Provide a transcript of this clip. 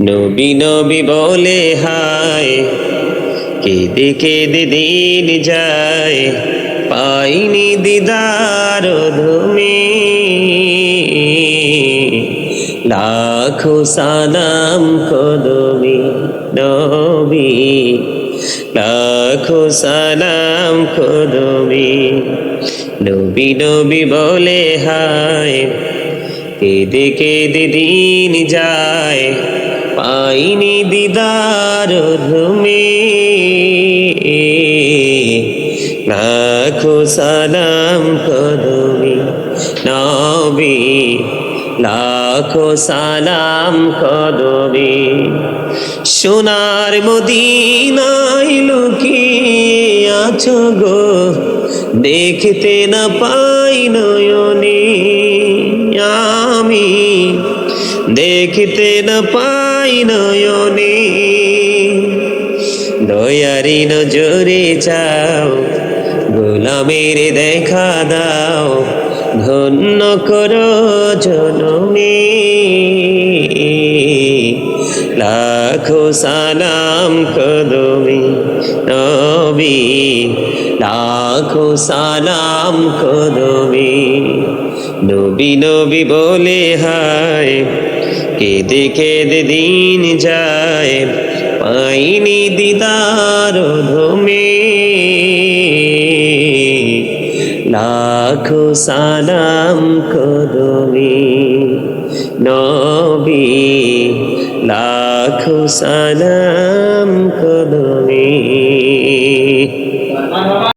নবী নবী বলে, হায়, কেঁদে কেঁদে দিন যায়, পাইনি দিদার ধুমি লাখো সালাম কদমি নবী, লাখো সালাম কদমি নবী নবী বলে, হায় কেঁদে কেঁদে দিন যায়, পাইনি দিদার ধুমে লাখো সালাম কদমি নবী, লাখো সালাম কদমি সোনার মদিনায় লুকিয়ে আছো গো, দেখতে না পাই নয়নে। দেখতে না পাই নয়নে। দয়ারি নজরে যাও, গোলামের দেখা দাও, ধন্য করো জনমে। লাখো সালাম কদমি নবী, লাখো সালাম কদমি। নবী নবী বলে হায় কেঁদে কেঁদে দিন যায় পাইনি দিদার ধমে লাখো সালাম কদমি নবী লাখো সালাম কদমি।